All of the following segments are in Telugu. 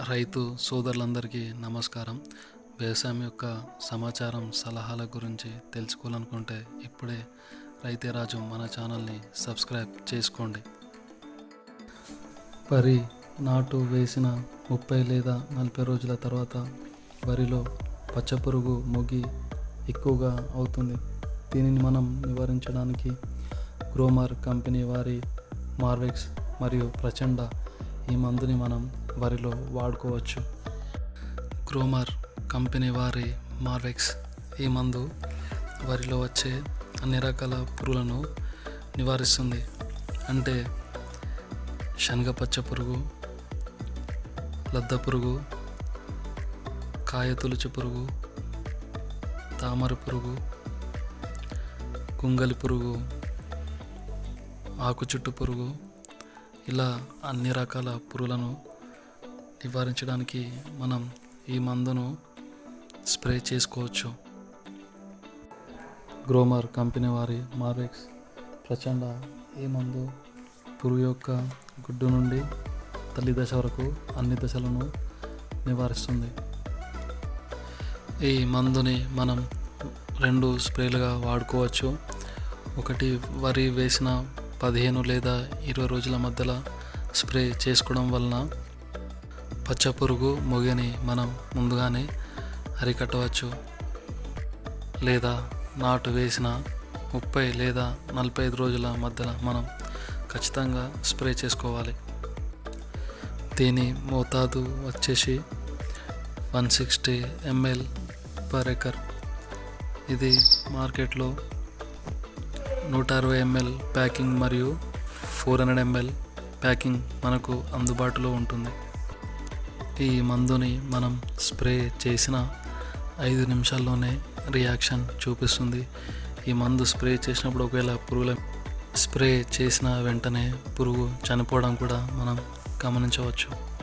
రైతు సోదరులందరికీ నమస్కారం. వ్యవసాయం యొక్క సమాచారం సలహాల గురించి తెలుసుకోవాలనుకుంటే ఇప్పుడే రైతే రాజు మన ఛానల్ని సబ్స్క్రైబ్ చేసుకోండి. వరి నాటు వేసిన ముప్పై లేదా నలభై రోజుల తర్వాత వరిలో పచ్చపురుగు మొగి ఎక్కువగా అవుతుంది. దీనిని మనం నివారించడానికి గ్రోమర్ కంపెనీ వారి మార్వెక్స్ మరియు ప్రచండ ఈ మందుని మనం వరిలో వాడుకోవచ్చు. గ్రోమర్ కంపెనీ వారి మార్వెక్స్ ఈ మందు వరిలో వచ్చే అన్ని రకాల పురుగులను నివారిస్తుంది. అంటే శనగపచ్చ పురుగు లద్ద పురుగు కాయతొలుచు పురుగు తామర పురుగు కుంగలి పురుగు ఆకు చుట్టు పురుగు ఇలా అన్ని రకాల పురుగులను నివారించడానికి మనం ఈ మందును స్ప్రే చేసుకోవచ్చు. గ్రోమర్ కంపెనీ వారి మార్వెక్స్ ప్రచండ ఈ మందు పురుగు యొక్క గుడ్డు నుండి తల్లి దశ వరకు అన్ని దశలను నివారిస్తుంది. ఈ మందుని మనం రెండు స్ప్రేలుగా వాడుకోవచ్చు. ఒకటి వరి వేసిన పదిహేను లేదా ఇరవై రోజుల మధ్యలో స్ప్రే చేసుకోవడం వలన పచ్చ పురుగు మొగని మనం ముందుగానే అరికట్టవచ్చు. లేదా నాటు వేసిన ముప్పై లేదా నలభై ఐదు రోజుల మధ్యలో మనం ఖచ్చితంగా స్ప్రే చేసుకోవాలి. దీని మోతాదు వచ్చేసి one sixty ML per acre. ఇది మార్కెట్లో నూట అరవై ఎంఎల్ ప్యాకింగ్ మరియు ఫోర్ హండ్రెడ్ ఎంఎల్ ప్యాకింగ్ మనకు అందుబాటులో ఉంటుంది. ఈ మందుని మనం స్ప్రే చేసిన ఐదు నిమిషాల్లోనే రియాక్షన్ చూపిస్తుంది. ఈ మందు స్ప్రే చేసినప్పుడు ఒకవేళ పురుగుల స్ప్రే చేసిన వెంటనే పురుగు చనిపోవడం కూడా మనం గమనించవచ్చు.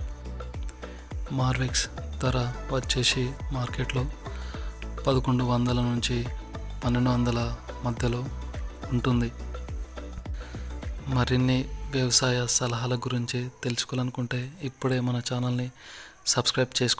మార్వెక్స్ ధర వచ్చేసి మార్కెట్లో పదకొండు వందల నుంచి పన్నెండు వందల మధ్యలో ఉంటుంది. మరిన్ని వ్యవసాయ సలహాల గురించి తెలుసుకోవాలనుకుంటే ఇప్పుడే మన ఛానల్ని సబ్స్క్రైబ్ చేసుకోండి.